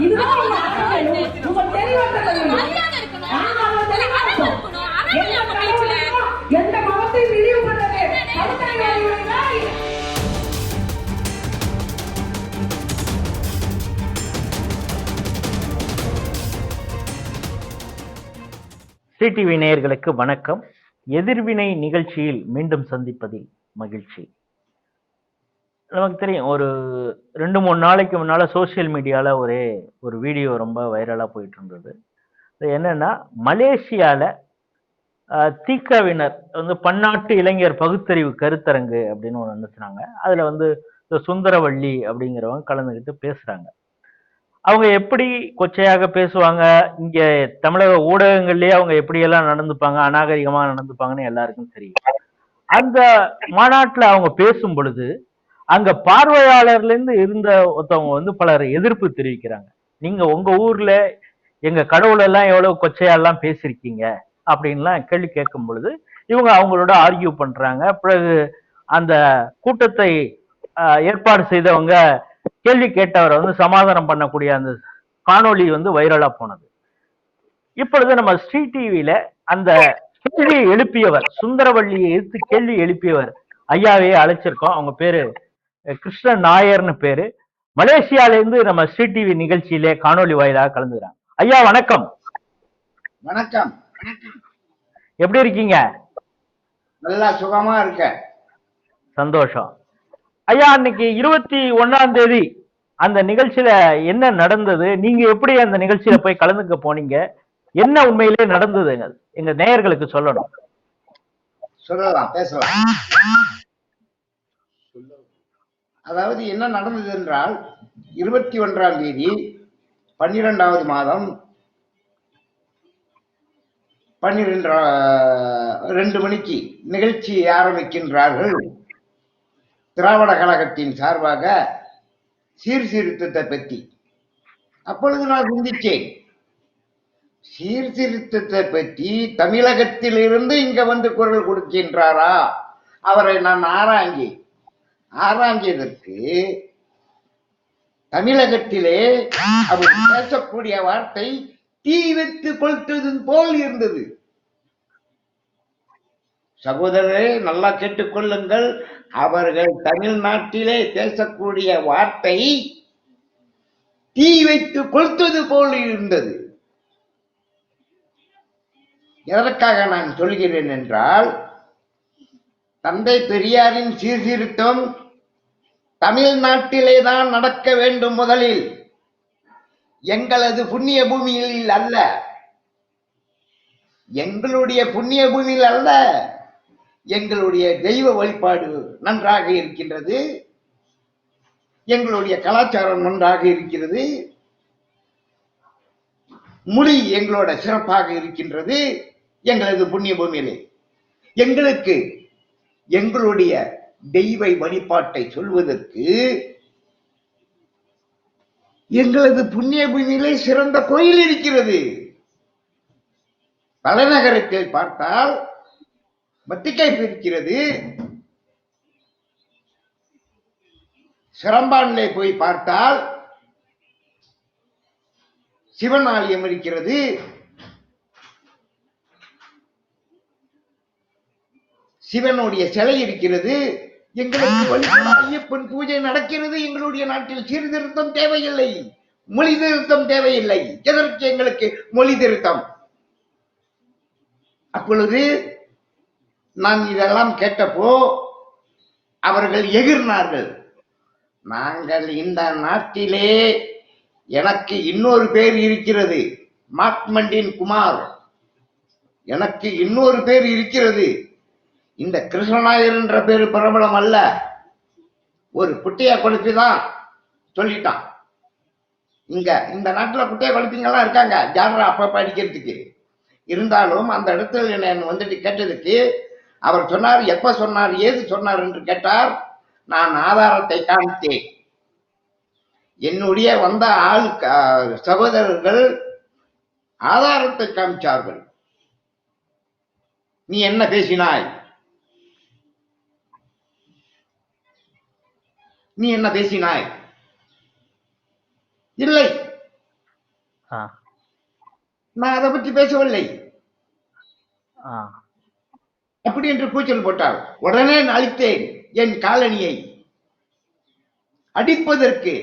எந்த நம்ம இழிவு சிடிவி நேயர்களுக்கு வணக்கம். எதிர்வினை நிகழ்ச்சியில் மீண்டும் சந்திப்பதில் மகிழ்ச்சி. நமக்கு தெரியும். ஒரு ரெண்டு மூணு நாளைக்கு முன்னால் சோஷியல் மீடியாவில் ஒரே ஒரு வீடியோ ரொம்ப வைரலாக போயிட்டு இருந்தது அது என்னென்னா மலேசியாவில் தீக்காவினர் வந்து பன்னாட்டு இளைஞர் பகுத்தறிவு கருத்தரங்கு அப்படின்னு ஒன்று நடத்துனாங்க அதில் வந்து இந்த சுந்தரவள்ளி அப்படிங்கிறவங்க கலந்துக்கிட்டு பேசுகிறாங்க அவங்க எப்படி கொச்சையாக பேசுவாங்க? இங்கே தமிழக ஊடகங்கள்லேயே அவங்க எப்படியெல்லாம் நடந்துப்பாங்க? அநாகரிகமாக நடந்துப்பாங்கன்னு எல்லாருக்கும் தெரியும். அந்த மாநாட்டில் அவங்க பேசும் பொழுது அங்க பார்வையாளர்ல இருந்து இருந்த ஒருத்தவங்க வந்து பலர் எதிர்ப்பு தெரிவிக்கிறாங்க. நீங்க உங்க ஊர்ல எங்க கடவுள் எல்லாம் எவ்வளவு கொச்சையெல்லாம் பேசியிருக்கீங்க அப்படின்லாம் கேள்வி கேட்கும் பொழுது இவங்க அவங்களோட ஆர்கியூ பண்றாங்க. பிறகு அந்த கூட்டத்தை ஏற்பாடு செய்தவங்க கேள்வி கேட்டவரை வந்து சமாதானம் பண்ணக்கூடிய அந்த காணொளி வந்து வைரலா போனது. இப்பொழுது நம்ம ஸ்ரீ டிவியில அந்த கேள்வியை எழுப்பியவர் சுந்தரவள்ளியை எதிர்த்து கேள்வி எழுப்பியவர் ஐயாவையே அழைச்சிருக்கோம். அவங்க பேரு கிருஷ்ணன் நாயர்னு பேரு. மலேசியால இருந்து நம்ம ஸ்ரீ டிவி நிகழ்ச்சியிலே காணொளி வாயிலாக கலந்துக்கிறாங்க. ஐயா வணக்கம். வணக்கம். எப்படி இருக்கீங்க? நல்லா சுகமா இருக்க சந்தோஷம். ஐயா அன்னைக்கு இருபத்தி ஒண்ணாம் தேதி அந்த நிகழ்ச்சியில என்ன நடந்தது? நீங்க எப்படி அந்த நிகழ்ச்சியில போய் கலந்துக்க போனீங்க? என்ன உண்மையிலே நடந்ததுங்க? எங்க நேயர்களுக்கு சொல்லணும். சொல்லலாம் பேசலாம். அதாவது என்ன நடந்தது என்றால் இருபத்தி ஒன்றாம் தேதி பன்னிரெண்டாவது மாதம் பன்னிரெண்டு ரெண்டு மணிக்கு நிகழ்ச்சி ஆரம்பிக்கின்றார்கள். திராவிட கழகத்தின் சார்பாக சீர்திருத்தத்தை பற்றி. அப்பொழுது நான் சிந்திச்சேன் சீர்திருத்தத்தை பற்றி தமிழகத்திலிருந்து இங்க வந்து குரல் கொடுக்கின்றாரா? அவரை நான் ஆராய்ஞ்சேன் ஆராய்ஞ்சதற்கு தமிழகத்திலே அவர் பேசக்கூடிய வார்த்தை தீ வைத்து கொளுத்தது போல் இருந்தது. சகோதரரே நல்லா கேட்டுக்கொள்ளுங்கள். அவர்கள் தமிழ்நாட்டிலே பேசக்கூடிய வார்த்தை தீ வைத்து கொளுத்தது போல் இருந்தது. எதற்காக நான் சொல்கிறேன் என்றால் தந்தை பெரியாரின் சீர்திருத்தம் தமிழ்நாட்டிலே தான் நடக்க வேண்டும் முதலில். எங்களது புண்ணிய பூமியில் அல்ல. எங்களுடைய புண்ணிய பூமியில் அல்ல. எங்களுடைய தெய்வ வழிபாடு நன்றாக இருக்கின்றது. எங்களுடைய கலாச்சாரம் நன்றாக இருக்கிறது. மொழி எங்களோட சிறப்பாக இருக்கின்றது எங்களது புண்ணிய பூமியிலே. எங்களுக்கு எங்களுடைய தெய்வ வழிபாட்டை சொல்வதற்கு எங்களது புண்ணிய பூமியிலே சிறந்த கோயில் இருக்கிறது. தலைநகரத்தில் பார்த்தால் வத்திக்காய் இருக்கிறது. சிறம்பானிலே போய் பார்த்தால் சிவன் ஆலயம் இருக்கிறது. சிவனுடைய சிலை இருக்கிறது. எங்களுக்கு ஐயப்பன் பூஜை நடக்கிறது. எங்களுடைய நாட்டில் சீர்திருத்தம் தேவையில்லை. மொழி திருத்தம் தேவையில்லை. எதற்கு எங்களுக்கு மொழி திருத்தம் அப்பொழுது நான் இதெல்லாம் கேட்டப்போ அவர்கள் எகிர்னார்கள். நாங்கள் இந்த நாட்டிலே எனக்கு இன்னொரு பேர் இருக்கிறது. மாத்மண்டின் குமார். எனக்கு இன்னொரு பேர் இருக்கிறது. இந்த கிருஷ்ணநாயர் என்ற பேரு பிரபலம் அல்ல. ஒரு குட்டையா கொழுப்பி தான் சொல்லிட்டான். இங்க இந்த நாட்டுல குட்டையா கொழுப்பிங்கெல்லாம் இருக்காங்க. ஜாலரா அப்பப்ப அடிக்கிறதுக்கு. இருந்தாலும் அந்த இடத்துல என்ன வந்துட்டு கேட்டதுக்கு அவர் சொன்னார் எப்ப சொன்னார் ஏது சொன்னார் என்று கேட்டார் நான் ஆதாரத்தை காமித்தேன் என்னுடைய வந்த ஆள் சகோதரர்கள் ஆதாரத்தை காமிச்சார்கள் நீ என்ன பேசினாய்? நீ என்ன பேசினாய் இல்லை. நான் அதை பற்றி பேசவில்லை. அப்படி என்று கூச்சல் போட்டாள். உடனே அழித்தேன் என் காலணியை அடிப்பதற்கு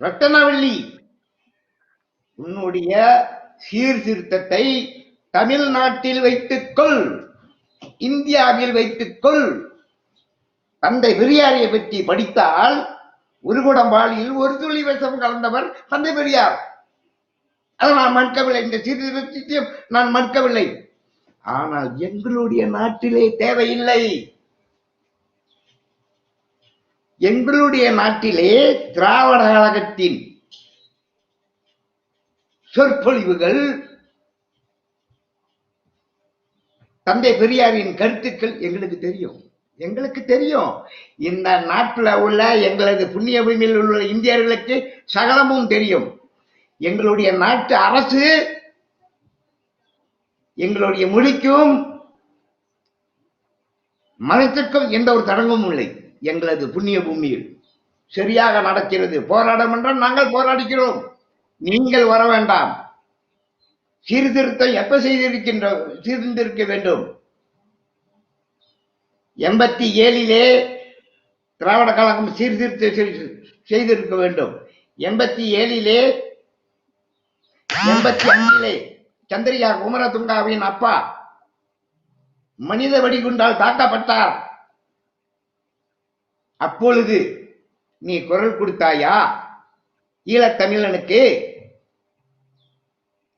ரத்தனவல்லி உன்னுடைய சீர்திருத்தத்தை தமிழ்நாட்டில் வைத்துக்கொள். இந்தியாவில் வைத்துக்கொள். தந்தை பெரியாரை பற்றி படித்தால் ஒரு குடம்பாளியில் ஒரு துளி விஷம் கலந்தவர் தந்தை பெரியார். அதை நான் மறுக்கவில்லை. இந்த சீர்திருத்தத்தையும் நான் மறுக்கவில்லை. ஆனால் எங்களுடைய நாட்டிலே தேவையில்லை. எங்களுடைய நாட்டிலே திராவிட கழகத்தின் சொற்பொழிவுகள் தந்தை பெரியாரின் கருத்துக்கள் எங்களுக்கு தெரியும். எங்களுக்கு தெரியும். இந்த நாட்டில் உள்ள எங்களது புண்ணிய பூமியில் உள்ள இந்தியர்களுக்கு சகலமும் தெரியும். எங்களுடைய நாட்டு அரசு எங்களுடைய மொழிக்கும் மனத்திற்கும் எந்த ஒரு தடங்கமும் இல்லை. எங்களது புண்ணிய பூமியில் சரியாக நடக்கிறது. போராடம் என்றால் நாங்கள் போராடுகிறோம் நீங்கள் வர வேண்டாம். சீர்திருத்தம் எப்ப செய்திருக்கின்ற சீர்திருக்க வேண்டும்? எண்பத்தி ஏழிலே திராவிட கழகம் சீர்திருத்தம் செய்திருக்க வேண்டும். எண்பத்தி ஏழிலே எண்பத்தி அஞ்சிலே சந்திரிகா குமரதுங்காவின் அப்பா மனித வெடிகுண்டால் தாக்கப்பட்டார். அப்பொழுது நீ குரல் கொடுத்தாயா? ஈழத்தமிழனுக்கு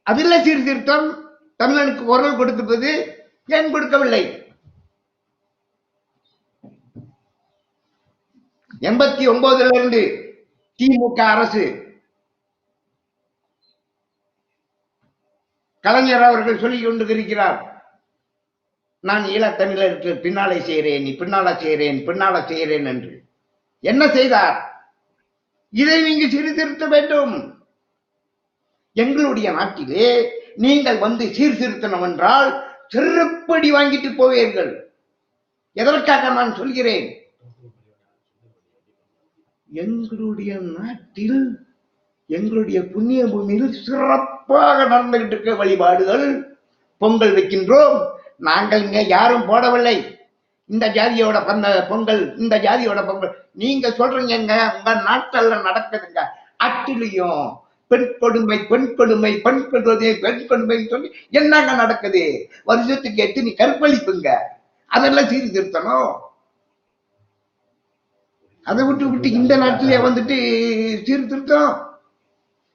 அதில் சீர்திருத்தம் தமிழனுக்கு குரல் கொடுத்திருப்பது ஏன் கொடுக்கவில்லை? எண்பத்தி ஒன்பதுல இருந்து திமுக அரசு. கலைஞர் அவர்கள் சொல்லிக் கொண்டு இருக்கிறார் நான் ஈழத்தமிழருக்கு பின்னாலே செய்கிறேன் நீ பின்னால செய்கிறேன் பின்னால செய்கிறேன் என்று. என்ன செய்தார்? இதை நீங்கள் சீர்திருத்த வேண்டும். எங்களுடைய நாட்டிலே நீங்கள் வந்து சீர்திருத்தணும் என்றால் செருப்படி வாங்கிட்டு போவீர்கள். எதற்காக நான் சொல்கிறேன்? எங்களுடைய நாட்டில் எங்களுடைய புண்ணிய பூமியில் சிறப்பாக நடந்துகிட்டு இருக்க வழிபாடுகள் பொங்கல் வைக்கின்றோம். நாங்கள் இங்க யாரும் போடவில்லை. இந்த ஜாதியோட பந்த பொங்கல் இந்த ஜாதியோட பொங்கல். நீங்க சொல்றீங்க உங்க நாட்டில் நடக்குதுங்க. அட்டிலையும் பெண் கொடுமை பெண் கொடுமை பெண் கொடுமை பெண் கொடுமைன்னு சொல்லி என்னங்க நடக்குது? வருஷத்துக்கு எத்தனை கற்பழிப்புங்க? அதெல்லாம் சீர்திருத்தணும். அதை விட்டு விட்டு இந்த நாட்டிலே வந்துட்டு சீர்திருத்தம்.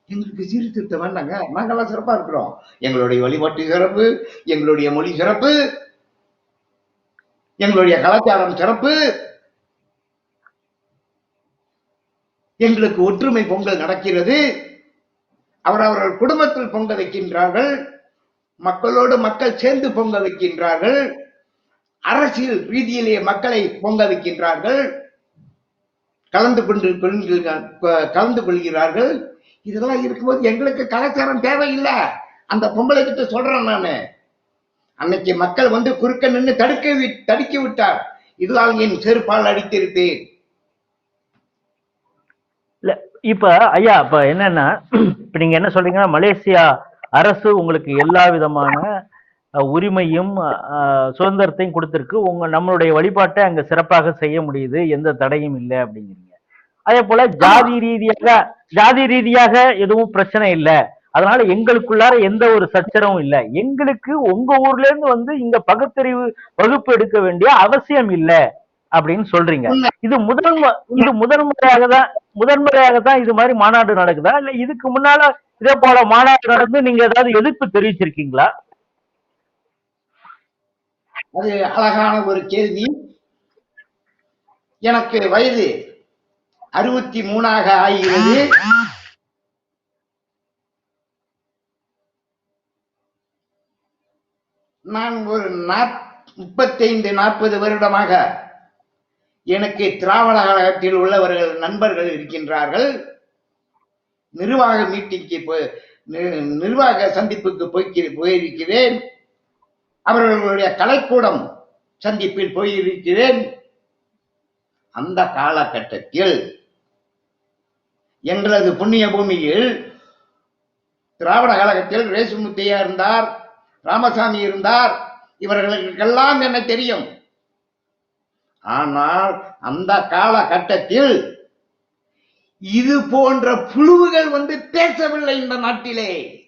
எங்களுக்கு சீர்திருத்தம் வேண்டாங்க. நாங்கெல்லாம் சிறப்பா இருக்கிறோம். எங்களுடைய வழிபாட்டு சிறப்பு எங்களுடைய மொழி சிறப்பு எங்களுடைய கலாச்சாரம் சிறப்பு. எங்களுக்கு ஒற்றுமை பொங்கல் நடக்கிறது. அவர் அவர்கள் குடும்பத்தில் பொங்க வைக்கின்றார்கள். மக்களோடு மக்கள் சேர்ந்து பொங்க வைக்கின்றார்கள். அரசியல் ரீதியிலே மக்களை பொங்க வைக்கின்றார்கள். கலந்து கொண்டு கொள்கிறார்- கலந்து கொள்கிறார்கள். இதெல்லாம் இருக்கும்போது எங்களுக்கு கலாச்சாரம் தேவையில்லை. அந்த பொம்பளை கிட்ட சொல்றேன் நானு. அன்னைக்கு மக்கள் வந்து குறுக்க நின்று தடுக்க வி- தடுக்கி விட்டார். இதுதான் என் செருப்பால் அடித்திருப்பேன். இல்ல இப்ப ஐயா இப்ப என்னன்னா இப்ப நீங்க என்ன சொல்றீங்கன்னா மலேசியா அரசு உங்களுக்கு எல்லா விதமான உரிமையும் சுதந்திரத்தையும் கொடுத்திருக்கு. உங்க நம்மளுடைய வழிபாட்டை அங்க சிறப்பாக செய்ய முடியுது. எந்த தடையும் இல்லை அப்படிங்கிறீங்க. அதே போல ஜாதி ரீதியாக ஜாதி ரீதியாக எதுவும் பிரச்சனை இல்லை. அதனால எங்களுக்குள்ளார எந்த ஒரு சச்சரவும் இல்லை. எங்களுக்கு உங்க ஊர்ல இருந்து வந்து இங்க பகுத்தறிவு வகுப்பு எடுக்க வேண்டிய அவசியம் இல்லை அப்படின்னு சொல்றீங்க. இது முதல் இது முதல் முறையாக தான் முதன்முறையாக தான் இது மாதிரி மாநாடு நடக்குதா? இல்ல இதுக்கு முன்னால இதே போல மாநாடு நடந்து நீங்க ஏதாவது எதிர்ப்பு தெரிவிச்சிருக்கீங்களா? அது அழகான ஒரு கேள்வி. எனக்கு வயது அறுபத்தி மூணாக ஆகிறது. நான் ஒரு முப்பத்தைந்து நாற்பது வருடமாக எனக்கு திராவிட கழகத்தில் உள்ளவர்கள் நண்பர்கள் இருக்கின்றார்கள். நிர்வாக மீட்டிங்க்கு நி- நிர்வாக சந்திப்புக்கு போய்க்கி- போயிருக்கிறேன். அவர்களுடைய கலைக்கூடம் சந்திப்பில் போயிருக்கிறேன். அந்த காலகட்டத்தில் எங்களது புண்ணிய பூமியில் திராவிட கழகத்தில் ரேசுமுத்தையா இருந்தார் ராமசாமி இருந்தார் இவர்களுக்கெல்லாம் என்ன தெரியும்? ஆனால் அந்த காலகட்டத்தில் இது போன்ற புழுவுகள் வந்து பேசவில்லை இந்த நாட்டிலே.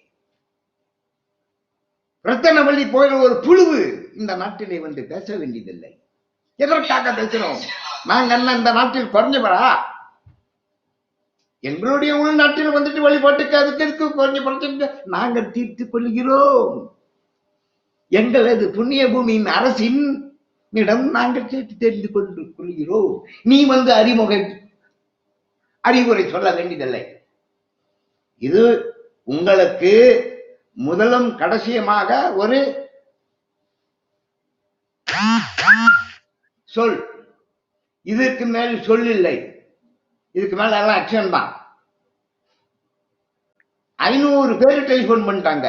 ரத்தனவள்ளி போகிற ஒரு புழுவு இந்த நாட்டிலே வந்து பேச வேண்டியதில்லை. எதற்காக பேசுறோம் நாங்க என்ன இந்த நாட்டில் குறைஞ்சவரா? எங்களுடைய உள்நாட்டில் வந்துட்டு வழிபாட்டுக்கு அதுக்கு இருக்கு குறைஞ்ச பிரச்சனை நாங்கள் தீர்த்துக் கொள்கிறோம். எங்களது புண்ணிய பூமியின் அரசின் இடம் நாங்கள் கேட்டு தெரிந்து கொண்டு கொள்கிறோம். நீ வந்து அறிமுக அறிவுரை சொல்ல வேண்டியதில்லை. இது உங்களுக்கு முதலும் கடைசியமாக ஒரு சொல். இதற்கு மேல் சொல் இல்லை. இதுக்கு மேல எல்லாம் அக்ஷன் தான் ஐநூறு பேர் டெலிபோன் பண்ணிட்டாங்க.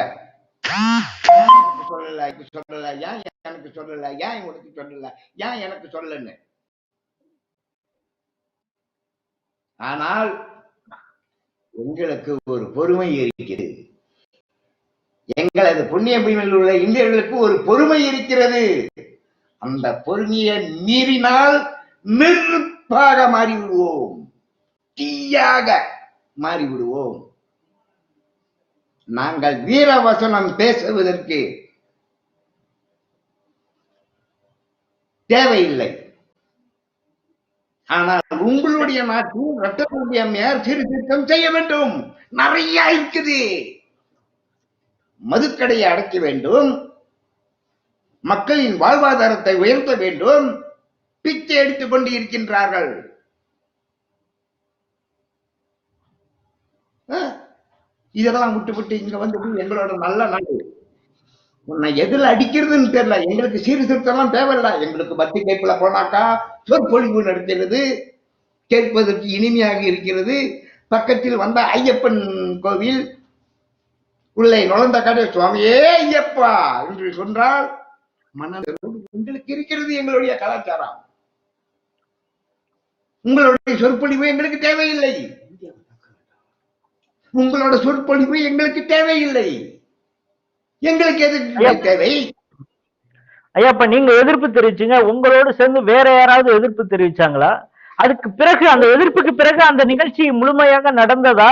சொல்லல சொல்லல ஏன் எனக்கு சொல்லல ஏன் உனக்கு சொல்லல ஏன் எனக்கு சொல்லலன்னு. ஆனால் எங்களுக்கு ஒரு பொறுமை இருக்கிறது. எங்களது புண்ணிய பூமியில் உள்ள இந்தியர்களுக்கு ஒரு பொறுமை இருக்கிறது. அந்த பொறுமையை மீறினால் நெருப்பாக மாறிவிடுவோம். தீயாக மாறிவிடுவோம். நாங்கள் வீரவசனம் பேசுவதற்கு தேவையில்லை. ஆனால் உங்களுடைய நாட்டில் ரத்த மேயர் சீர்திருத்தம் செய்ய வேண்டும். நிறைய இருக்குது. மதுக்கடையை அடைக்க வேண்டும். மக்களின் வாழ்வாதாரத்தை உயர்த்த வேண்டும். பிச்சை எடுத்துக் கொண்டு இருக்கின்றார்கள் இதெல்லாம் விட்டுவிட்டு இங்க வந்துட்டு எங்களோட நல்ல நாடு. உன்னை எதுல அடிக்கிறதுன்னு தெரியல. எங்களுக்கு சீர்திருத்தம்லாம் தேவையில்ல. எங்களுக்கு பத்தி கேட்கல போனாக்கா சொற்பொழிவு நடக்கிறது. கேட்பதற்கு இனிமையாக இருக்கிறது. பக்கத்தில் வந்த ஐயப்பன் கோவில் உள்ளே நுழைந்த கடை சுவாமியே ஐயப்பா! என்று சொன்னால் மன நிறைவு உங்களுக்கு இருக்கிறது எங்களுடைய கலாச்சாரம். உங்களுடைய சொற்பொழிவு எங்களுக்கு தேவையில்லை. உங்களோட சொற்பொழிவு எங்களுக்கு தேவையில்லை. எங்களுக்கு எதுக்கு தேவை? ஐயா இப்ப நீங்க எதிர்ப்பு தெரிவிச்சீங்க. உங்களோடு சேர்ந்து வேற யாராவது எதிர்ப்பு தெரிவிச்சாங்களா? அதுக்கு பிறகு அந்த எதிர்ப்புக்கு பிறகு அந்த நிகழ்ச்சி முழுமையாக நடந்ததா?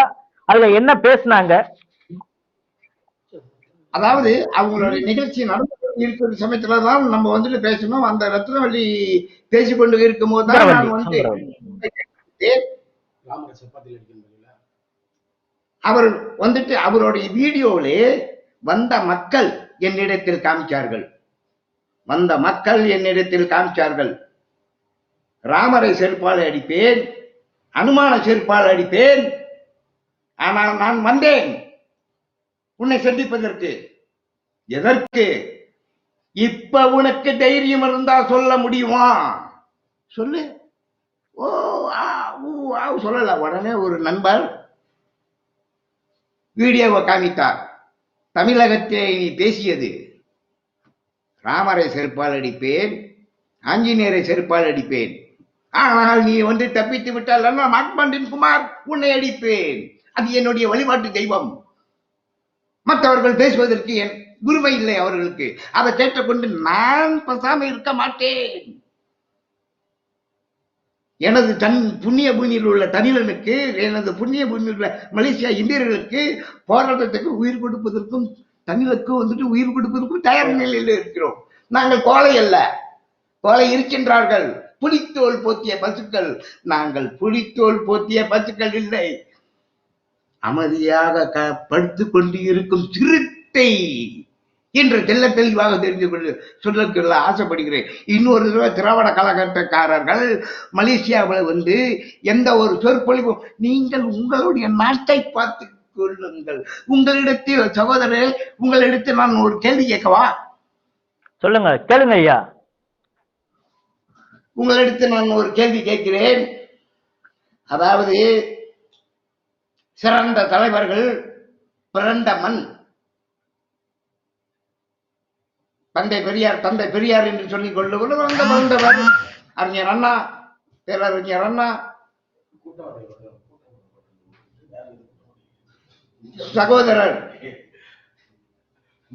அதுல என்ன பேசுனாங்க? அதாவது அவங்களுடைய நிகழ்ச்சி நடந்து இருக்கிற சமயத்துல தான் நம்ம வந்துட்டு பேசணும். அந்த ரத்னவள்ளி பேசிக்கொண்டு இருக்கும் போது தான் நான் வந்து அவர் வந்துட்டு அவருடைய வீடியோவிலே வந்த மக்கள் என்னிடத்தில் காமிச்சார்கள். வந்த மக்கள் என்னிடத்தில் காமிச்சார்கள். ராமரை செருப்பால் அடிப்பேன் அனுமான செருப்பால் அடிப்பேன் ஆனால் நான் வந்தேன். உன்னை சந்திப்பதற்கு. எதற்கு? இப்ப உனக்கு தைரியம் இருந்தா சொல்ல முடியுமா? சொல்லு. ஓ ஆ ஊ ஆ சொல்லல. உடனே ஒரு நண்பர் வீடியோவை காமித்தார். தமிழகத்தை நீ பேசியது. ராமரை செருப்பால் அடிப்பேன் ஆஞ்சநேயரை செருப்பால் அடிப்பேன். ஆனால் நீ வந்து தப்பித்து விட்டால் மாட்பாண்டின் குமார் உன்னை அடிப்பேன். அது என்னுடைய வழிபாட்டு தெய்வம். மற்றவர்கள் பேசுவதற்கு என் உரிமை இல்லை அவர்களுக்கு. அதை கேட்டுக்கொண்டு நான் பேசாம இருக்க மாட்டேன். எனது தன் புண்ணிய பூமியில் உள்ள தமிழனுக்கு எனது புண்ணிய பூமியில் உள்ள மலேசியா இந்தியர்களுக்கு போராட்டத்துக்கு உயிர் கொடுப்பதற்கும் தமிழுக்கு வந்துட்டு உயிர் கொடுப்பதற்கும் தயார் நிலையில் இருக்கிறோம். நாங்கள் கோலை அல்ல. கோலை இருக்கின்றார்கள். புலித்தோல் போத்திய பசுக்கள். நாங்கள் புலித்தோல் போத்திய பசுக்கள் இல்லை. அமைதியாக க படுத்து கொண்டு இருக்கும் சிறுத்தை என்று தெல்ல தெளிவாக தெரிந்து கொண்டு சொல்ல ஆசைப்படுகிறேன். இன்னொரு தடவை திராவிட கழகக்காரர்கள் மலேசியாவில் வந்து எந்த ஒரு சொற்பொழிவும் நீங்கள் உங்களுடைய நாட்டை பார்த்து கொள்ளுங்கள். உங்களிடத்தில் சகோதரரே உங்களிடத்தில் நான் ஒரு கேள்வி கேட்கவா? சொல்லுங்க கேளுங்க ஐயா. உங்களிடத்தில் நான் ஒரு கேள்வி கேட்கிறேன். அதாவது சிறந்த தலைவர்கள் பிறந்த மண். தந்தை பெரியார் தந்தை பெரியார் என்று சொல்லிக் கொள்ளுவது அந்த பிறந்தவர் அறிஞர் அண்ணா பேரறிஞர் அண்ணா. சகோதரர்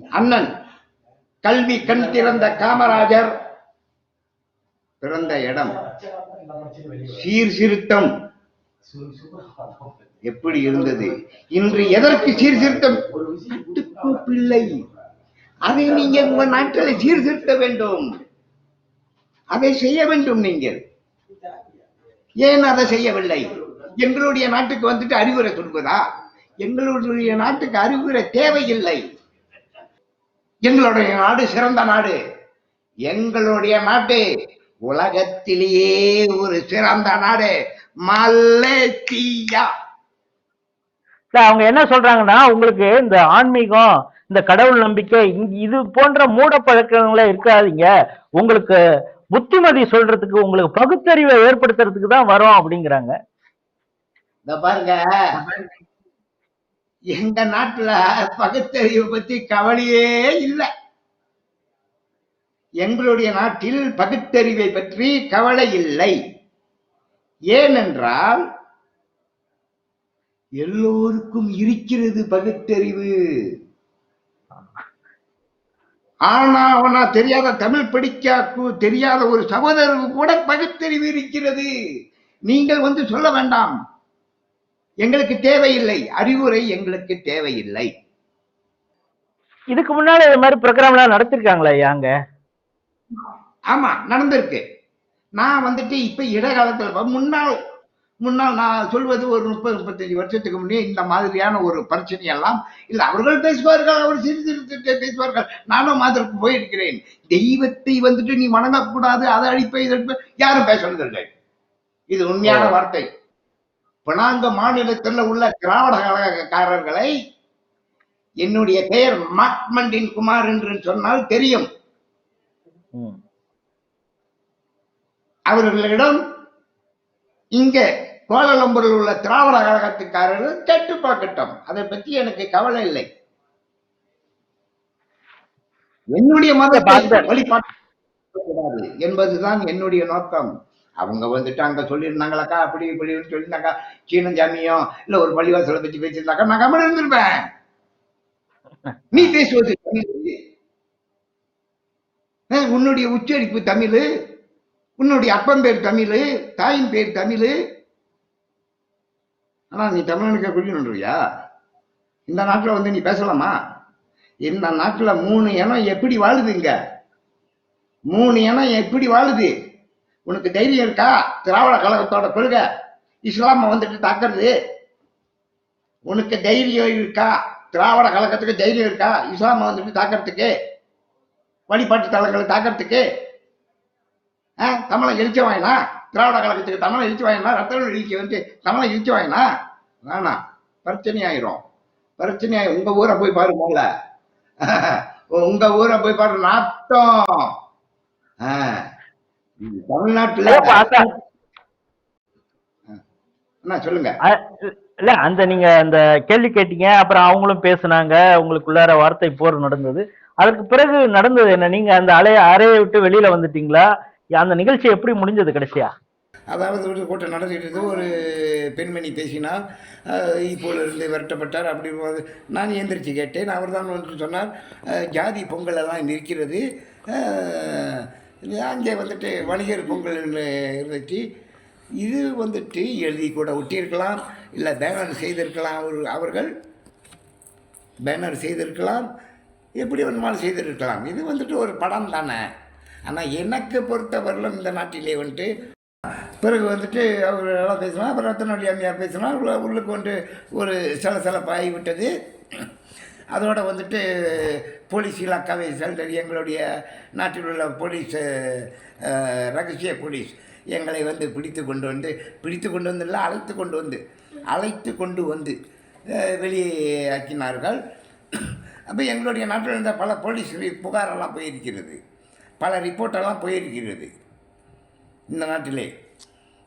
அண்ணன் கல்வி கண் திறந்த காமராஜர். பிறந்த இடம் சீர்திருத்தம். எப்படி இருந்தது? இன்று எதற்கு சீர்திருத்தம்? கட்டுக்கோப்பு அதை நீங்க உங்கள் நாட்டில் சீர்திருத்த வேண்டும். அதை செய்ய வேண்டும் நீங்கள். ஏன் அதை செய்யவில்லை? எங்களுடைய நாட்டுக்கு வந்துட்டு அறிவுரை சொல்வதா? எங்களுடைய நாட்டுக்கு அறிவுரை தேவையில்லை. எங்களுடைய நாடு சிறந்த நாடு. எங்களுடைய நாட்டு உலகத்திலேயே ஒரு சிறந்த நாடு. மலேசியா அவங்க என்ன சொல்றாங்கன்னா உங்களுக்கு இந்த ஆன்மீகம் இந்த கடவுள் நம்பிக்கை இது போன்ற மூட பழக்கங்களே இருக்காதீங்க. உங்களுக்கு புத்திமதி சொல்றதுக்கு உங்களுக்கு பகுத்தறிவை ஏற்படுத்துறதுக்கு தான் வரோம் அப்படிங்கிறாங்க. இந்த பாருங்க எங்க நாட்டுல பகுத்தறிவு பத்தி கவலையே இல்லை. எங்களுடைய நாட்டில் பகுத்தறிவை பற்றி கவலை இல்லை. ஏனென்றால் எல்லோருக்கும் இருக்கிறது பகுத்தறிவு. ஆனா அவனா தெரியாத தமிழ் படிக்க கு- தெரியாத ஒரு சகோதரருக்கு கூட பகுத்தறிவு இருக்கிறது. நீங்கள் வந்து சொல்ல வேண்டாம். எங்களுக்கு தேவையில்லை. அறிவுரை எங்களுக்கு தேவையில்லை. இதுக்கு முன்னால இது மாதிரி ப்ரோக்ராம்லாம் நடத்திருக்காங்களா ஐயா அங்க? ஆமா நடந்திருக்கு. நான் வந்துட்டு இப்ப இடைக்காலத்துல முன்னாள் முன்னாள் நான் சொல்வது ஒரு முப்பது முப்பத்தஞ்சு வருஷத்துக்கு முன்னே இந்த மாதிரியான ஒரு பிரச்சனை எல்லாம் இல்ல. அவர்கள் பேசுவார்கள் அவர் சீர்திருத்தத்தை பேசுவார்கள். நானும் அதற்கு போயிருக்கிறேன். தெய்வத்தை வந்துட்டு நீ வணங்கக்கூடாது அதை அழிப்பை யாரும் பேசுனதில்லை இது உண்மையான. வார்த்தை. பினாங்க மாநிலத்தில் உள்ள திராவிட கழகக்காரர்களை என்னுடைய பெயர் மாக்மண்டின் குமார் என்று சொன்னால் தெரியும். அவர்களிடம் இங்க கோலாலம்பூரில் உள்ள திராவிட கழகத்துக்காரர்கள் கேட்டு பார்க்கட்டும். அதை பத்தி எனக்கு கவலை இல்லை. என்னுடைய பார்த்த- வழிபாட்டு என்பதுதான் என்னுடைய நோக்கம். அவங்க வந்துட்டு அங்க சொல்லியிருந்தாங்களாக்கா அப்படி இப்படின்னு சொல்லியிருந்தாக்கா சீன ஜாமியம் இல்ல ஒரு பள்ளிவாசலை பத்தி பேசியிருந்தாக்கா நான் கமல் இருந்திருப்பேன். நீ பேசுவது தமிழ். உன்னுடைய உச்சரிப்பு தமிழ். உன்னுடைய அப்பன் பேர் தமிழ் தாயின் பேர் தமிழ். ஆனா நீ தமிழனுக்கு குடிக்கணுன்றியா இந்த நாட்டில் வந்து நீ பேசலாமா? இந்த நாட்டில் மூணு இனம் எப்படி வாழுது இங்க? மூணு இனம் எப்படி வாழுது? உனக்கு தைரியம் இருக்கா? திராவிட கழகத்தோட கொள்கை இஸ்லாம வந்துட்டு தாக்குறது. உனக்கு தைரியம் இருக்கா? திராவிட கழகத்துக்கு தைரியம் இருக்கா? இஸ்லாம வந்துட்டு தாக்கிறதுக்கு? வழிபாட்டு தலங்களை தாக்கிறதுக்கு? தமிழை இழிச்சு வாங்கினா திராவிட கழகத்துக்கு தமிழை இழிச்சு வாங்கினா ரத்தன இழிச்சு வந்து தமிழை இழிச்சு வாங்கினா வேணாம் பிரச்சனை ஆயிரும். பிரச்சனை ஆயிரும் உங்க ஊரை போய் பாரு முதல்ல. உங்க ஊரை போய் பாரு நாட்டம் தமிழ்நாட்டுல என்ன சொல்லுங்க. இல்ல அந்த நீங்க அந்த கேள்வி கேட்டீங்க அப்புறம் அவங்களும் பேசுனாங்க உங்களுக்குள்ளார வார்த்தை போர் நடந்தது. அதற்கு பிறகு நடந்தது என்ன? நீங்க அந்த அலைய அறையை விட்டு வெளியில வந்துட்டீங்களா? அந்த நிகழ்ச்சி எப்படி முடிஞ்சது கடைசியா? அதாவது ஒரு கூட்டம் நடந்துக்கிட்டு ஒரு பெண்மணி பேசினால் அஹ், இப்போலிருந்து விரட்டப்பட்டார். அப்படி நான் எந்திரிச்சு கேட்டேன். அவர் தான் வந்து சொன்னார் ஜாதி பொங்கல் எல்லாம் இருக்கிறது. அங்கே வந்துட்டு வணிகர் பொங்கல் இருந்துச்சு. இது வந்துட்டு எழுதி கூட ஒட்டியிருக்கலாம். இல்லை பேனர் செய்திருக்கலாம். அவர் அவர்கள் பேனர் செய்திருக்கலாம். எப்படி வேணுமாலும் செய்திருக்கலாம். இது வந்துட்டு ஒரு படம் தானே. ஆனால் எனக்கு பொறுத்தவரையிலும் இந்த நாட்டிலே வந்துட்டு பிறகு வந்துட்டு அவர் நல்லா பேசினா அப்புறம் ரத்தனொழி அம்மையார் பேசினா உள்ளுக்கு வந்து ஒரு சலசலப்பாகி விட்டது. அதோட வந்துட்டு போலீஸ் இலாக்காவை செல்றது எங்களுடைய நாட்டில் உள்ள போலீஸ் ரகசிய போலீஸ் எங்களை வந்து பிடித்து கொண்டு வந்து பிடித்து கொண்டு வந்து இல்லை அழைத்து கொண்டு வந்து அழைத்து கொண்டு வந்து வெளியே ஆக்கினார்கள் அப்போ எங்களுடைய நாட்டில் இருந்த பல போலீஸ் புகாரெல்லாம் போயிருக்கிறது. பல ரிப்போர்ட்டெல்லாம் போயிருக்கிறது இந்த நாட்டிலே.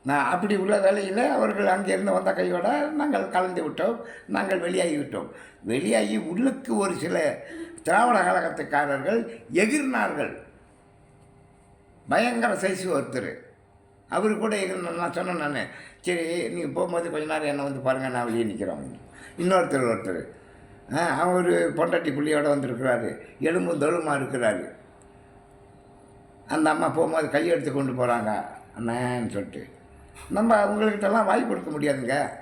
நான் அப்படி உள்ள வேலையில் அவர்கள் அங்கேருந்து வந்த கையோட நாங்கள் கலந்து விட்டோம் நாங்கள் வெளியாகி விட்டோம். வெளியாகி உள்ளுக்கு ஒரு சில திராவிட கழகத்துக்காரர்கள் எகிர்னார்கள். பயங்கர சைஸ் ஒருத்தர். அவர் கூட இருந்த நான் சொன்னேன் நான் சரி நீங்கள் போகும்போது கொஞ்ச நேரம் என்னை வந்து பாருங்கள் நான் வெளியே நிற்கிறேன் இன்னொருத்தர் ஒருத்தர். ஆ, அவர் பொண்டாட்டி புள்ளியோடு வந்திருக்கிறாரு எலும்பு தொழுமா இருக்கிறாரு. அந்த அம்மா போகும்போது கையெடுத்து கொண்டு போகிறாங்க அண்ணன்னு சொல்லிட்டு. நம்ம அவங்கக்கிட்டலாம் வாய் கொடுக்க முடியாதுங்க.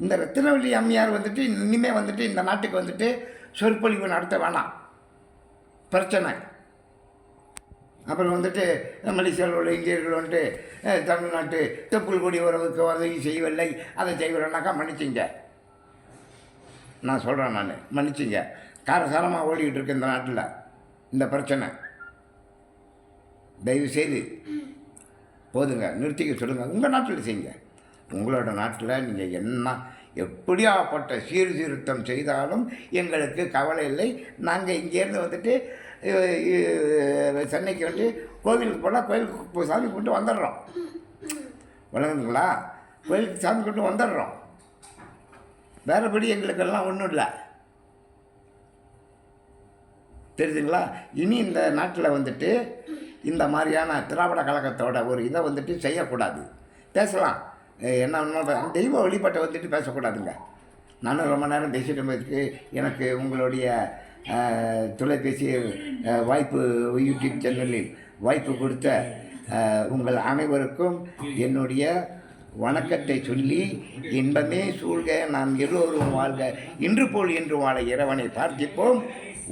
இந்த ரத்தினவள்ளி அம்மையார் வந்துட்டு இனிமேல் வந்துட்டு இந்த நாட்டுக்கு வந்துட்டு சொற்பொழிவு நடத்த வேணாம். பிரச்சனை. அப்புறம் வந்துட்டு மலேசியாவில் உள்ள இந்தியர்கள் வந்துட்டு தமிழ்நாட்டு தொப்புள் கொடி உறவுக்கு உதவி செய்யவில்லை. அதை செய்வலைனாக்கா மன்னிச்சிங்க. நான் சொல்கிறேன் நான். மன்னிச்சிங்க. காரசாரமாக ஓடிக்கிட்டு இருக்கு இந்த நாட்டில். இந்த பிரச்சனை. தயவு செய்து போதுங்க நிறுத்திக்க சொல்லுங்கள் உங்கள் நாட்டில் செய்யுங்க. உங்களோட நாட்டில் நீங்கள் என்ன எப்படியாப்பட்ட சீர்திருத்தம் செய்தாலும் எங்களுக்கு கவலை இல்லை. நாங்கள் இங்கேருந்து வந்துட்டு சென்னைக்கு வந்து கோவிலுக்கு போனால் கோயிலுக்கு சாமி கும்பிட்டு வந்துடுறோம். வழங்குங்களா கோயிலுக்கு சாமி கும்பிட்டு வந்துடுறோம். வேறுபடி எங்களுக்கெல்லாம் ஒன்றும் இல்லை. தெரியுதுங்களா? இனி இந்த நாட்டில் வந்துட்டு இந்த மாதிரியான திராவிட கழகத்தோட ஒரு இதை வந்துட்டு செய்யக்கூடாது. பேசலாம். என்ன வேணுமோ தெய்வ வழிபாட்டை வந்துட்டு பேசக்கூடாதுங்க. நானும் ரொம்ப நேரம் பேசிட்டு போயிருக்கு எனக்கு உங்களுடைய தொலைபேசி வாய்ப்பு யூடியூப் சேனலில் வாய்ப்பு கொடுத்த உங்கள் அனைவருக்கும் என்னுடைய வணக்கத்தை சொல்லி இன்பமே சூழ்க நாம் எல்லோரும் வாழ்க. இன்று போல் இன்று வாழ இறைவனை பார்த்திப்போம்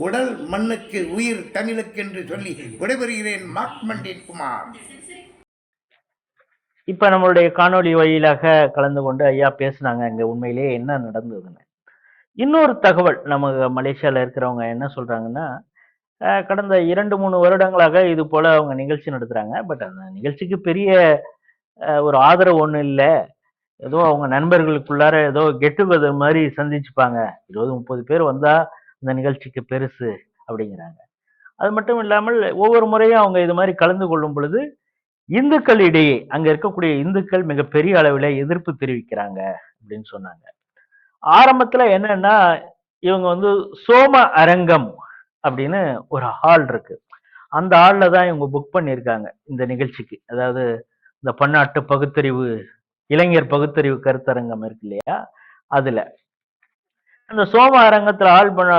உடல் மண்ணுக்கு உயிர் தமிழுக்கென்று சொல்லி விடைபெறுகிறேன் மாக்மண்டின் குமார். இப்ப நம்மளுடைய காணொளி வழியிலாக கலந்து கொண்டு ஐயா பேசுனாங்க. இங்க உண்மையிலேயே என்ன நடந்ததுன்னு. இன்னொரு தகவல் நம்ம மலேசியால இருக்கிறவங்க என்ன சொல்றாங்கன்னா கடந்த இரண்டு மூணு வருடங்களாக இது போல அவங்க நிகழ்ச்சி நடத்துறாங்க. பட் அந்த நிகழ்ச்சிக்கு பெரிய ஒரு ஆதரவு ஒன்றும் இல்லை. ஏதோ அவங்க நண்பர்களுக்குள்ளார ஏதோ கெட்டு மாதிரி சந்திச்சுப்பாங்க. இருபது முப்பது பேர் வந்தா இந்த நிகழ்ச்சிக்கு பெருசு அப்படிங்கிறாங்க. அது மட்டும் இல்லாமல் ஒவ்வொரு முறையும் அவங்க இது மாதிரி கலந்து கொள்ளும் பொழுது இந்துக்களிடையே அங்கே இருக்கக்கூடிய இந்துக்கள் மிகப்பெரிய அளவில் எதிர்ப்பு தெரிவிக்கிறாங்க அப்படின்னு சொன்னாங்க. ஆரம்பத்தில் என்னன்னா இவங்க வந்து சோம அரங்கம் அப்படின்னு ஒரு ஹால் இருக்கு. அந்த ஹாலில் தான் இவங்க புக் பண்ணியிருக்காங்க இந்த நிகழ்ச்சிக்கு. அதாவது இந்த பன்னாட்டு பகுத்தறிவு இளைஞர் பகுத்தறிவு கருத்தரங்கம் இருக்கு இல்லையா? அதில். அந்த சோம அரங்கத்துல ஆள் பண்ண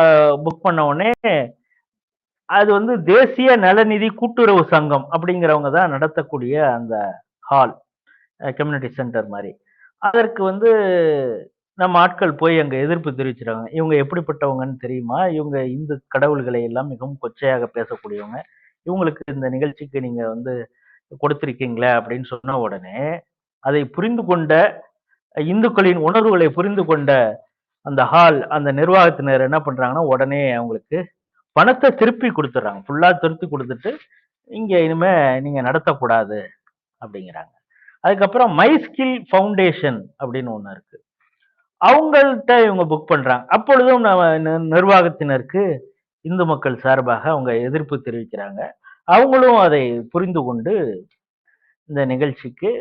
புக் பண்ண உடனே அது வந்து தேசிய நலநிதி கூட்டுறவு சங்கம் அப்படிங்கிறவங்க தான் நடத்தக்கூடிய அந்த ஹால் கம்யூனிட்டி சென்டர் மாதிரி. அதற்கு வந்து நம்ம ஆட்கள் போய் அங்கே எதிர்ப்பு தெரிவிச்சிருக்காங்க இவங்க எப்படிப்பட்டவங்கன்னு தெரியுமா? இவங்க இந்து கடவுள்களை எல்லாம் மிகவும் கொச்சையாக பேசக்கூடியவங்க. இவங்களுக்கு இந்த நிகழ்ச்சிக்கு நீங்க வந்து கொடுத்திருக்கீங்களே அப்படின்னு சொன்ன உடனே அதை புரிந்து கொண்ட இந்துக்களின் உணர்வுகளை புரிந்து கொண்ட அந்த ஹால் அந்த நிர்வாகத்தினர் என்ன பண்றாங்கன்னா உடனே அவங்களுக்கு பணத்தை திருப்பி கொடுத்துட்றாங்க. ஃபுல்லா திருப்பி கொடுத்துட்டு இங்க இனிமே நீங்க நடத்தக்கூடாது அப்படிங்கிறாங்க. அதுக்கப்புறம் மை ஸ்கில் ஃபவுண்டேஷன் அப்படின்னு ஒன்று இருக்கு. அவங்கள்ட்ட இவங்க புக் பண்றாங்க. அப்பொழுதும் நிர்வாகத்தினருக்கு இந்து மக்கள் சார்பாக அவங்க எதிர்ப்பு தெரிவிக்கிறாங்க. அவங்களும் அதை புரிந்து கொண்டு இந்த நிகழ்ச்சிக்கு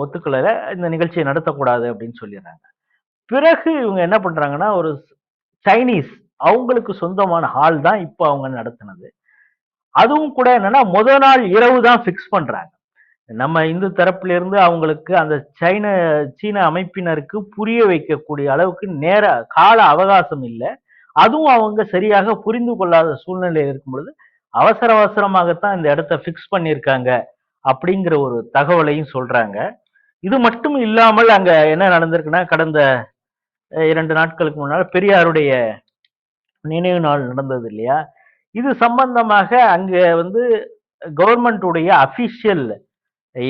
ஒத்துக்கலை இந்த நிகழ்ச்சியை நடத்தக்கூடாது அப்படின்னு சொல்லிடுறாங்க. பிறகு இவங்க என்ன பண்றாங்கன்னா ஒரு சைனீஸ் அவங்களுக்கு சொந்தமான ஹால் தான் இப்போ அவங்க நடத்தினது. அதுவும் கூட என்னன்னா முத நாள் இரவு தான் ஃபிக்ஸ் பண்றாங்க. நம்ம இந்து தரப்புல இருந்து அவங்களுக்கு அந்த சைன சீன அமைப்பினருக்கு புரிய வைக்கக்கூடிய அளவுக்கு நேர கால அவகாசம் இல்லை. அதுவும் அவங்க சரியாக புரிந்து கொள்ளாத சூழ்நிலையில் இருக்கும் பொழுது அவசர அவசரமாகத்தான் இந்த இடத்த ஃபிக்ஸ் பண்ணியிருக்காங்க அப்படிங்கிற ஒரு தகவலையும் சொல்றாங்க. இது மட்டும் இல்லாமல் அங்க என்ன நடந்திருக்குன்னா கடந்த இரண்டு நாட்களுக்கு முன்னால் பெரியாருடைய நினைவு நாள் நடந்தது இல்லையா? இது சம்பந்தமாக அங்கே வந்து கவர்மெண்ட்டுடைய அஃபிஷியல்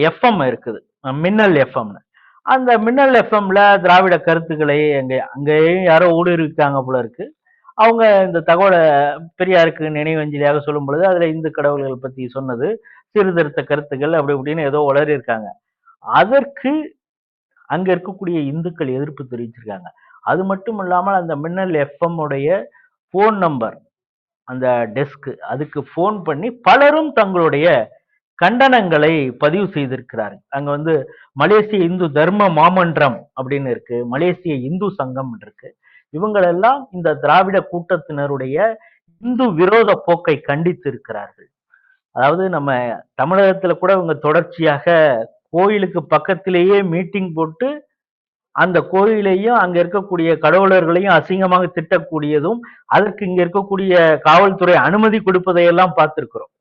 எஃப்எம் இருக்குது. மின்னல் எஃப்எம்னு அந்த மின்னல் எஃப்எம்ல திராவிட கருத்துக்களை அங்கே அங்கேயும் யாரோ ஊடுருவிக்காங்க போல இருக்கு. அவங்க இந்த தகவலை பெரியாருக்கு நினைவஞ்சலியாக சொல்லும் பொழுது அதில் இந்து கடவுள்கள் பற்றி சொன்னது சீர்திருத்த கருத்துக்கள் அப்படி இப்படின்னு ஏதோ வளரிருக்காங்க அதற்கு அங்கே இருக்கக்கூடிய இந்துக்கள் எதிர்ப்பு தெரிவிச்சிருக்காங்க. அது மட்டும் இல்லாமல் அந்த மின்னல் எஃப்எம் உடைய ஃபோன் நம்பர் அந்த டெஸ்க்கு அதுக்கு ஃபோன் பண்ணி பலரும் தங்களுடைய கண்டனங்களை பதிவு செய்திருக்கிறார்கள். அங்கே வந்து மலேசிய இந்து தர்ம மாமன்றம் அப்படின்னு இருக்கு மலேசிய இந்து சங்கம் இருக்கு. இவங்களெல்லாம் இந்த திராவிட கூட்டத்தினருடைய இந்து விரோத போக்கை கண்டித்து இருக்கிறார்கள் அதாவது நம்ம தமிழகத்துல கூட இவங்க தொடர்ச்சியாக கோயிலுக்கு பக்கத்திலேயே மீட்டிங் போட்டு அந்த கோயிலையும் அங்க இருக்கக்கூடிய கடவுளர்களையும் அசிங்கமாக திட்டக்கூடியதும் அதற்கு இங்க இருக்கக்கூடிய காவல்துறை அனுமதி கொடுப்பதையெல்லாம் பார்த்திருக்கிறோம்.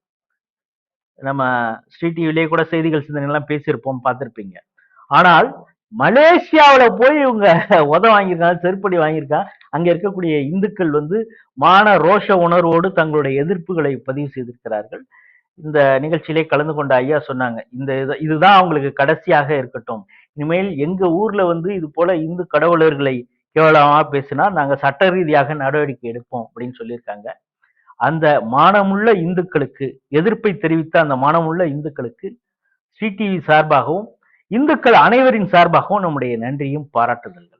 நம்ம ஸ்ரீ டிவிலே கூட செய்திகள் சிந்தனைலாம் பேசியிருப்போம் பார்த்திருப்பீங்க. ஆனால் மலேசியாவுல போய் இவங்க உத வாங்கியிருக்காங்க செருப்படி வாங்கியிருக்காங்க அங்க இருக்கக்கூடிய இந்துக்கள் வந்து மான ரோஷ உணர்வோடு தங்களுடைய எதிர்ப்புகளை பதிவு செய்திருக்கிறார்கள். இந்த நிகழ்ச்சியிலே கலந்து கொண்ட ஐயா சொன்னாங்க இந்த இது- இதுதான் அவங்களுக்கு கடைசியாக இருக்கட்டும். இனிமேல் எங்க ஊர்ல வந்து இது போல இந்து கடவுளர்களை கேவலமா பேசினா நாங்க சட்ட ரீதியாக நடவடிக்கை எடுப்போம் அப்படின்னு சொல்லியிருக்காங்க. அந்த மானமுள்ள இந்துக்களுக்கு எதிர்ப்பை தெரிவித்த அந்த மானமுள்ள இந்துக்களுக்கு ஸ்ரீ டிவி சார்பாகவும் இந்துக்கள் அனைவரின் சார்பாகவும் நம்முடைய நன்றியும் பாராட்டுதல்கள்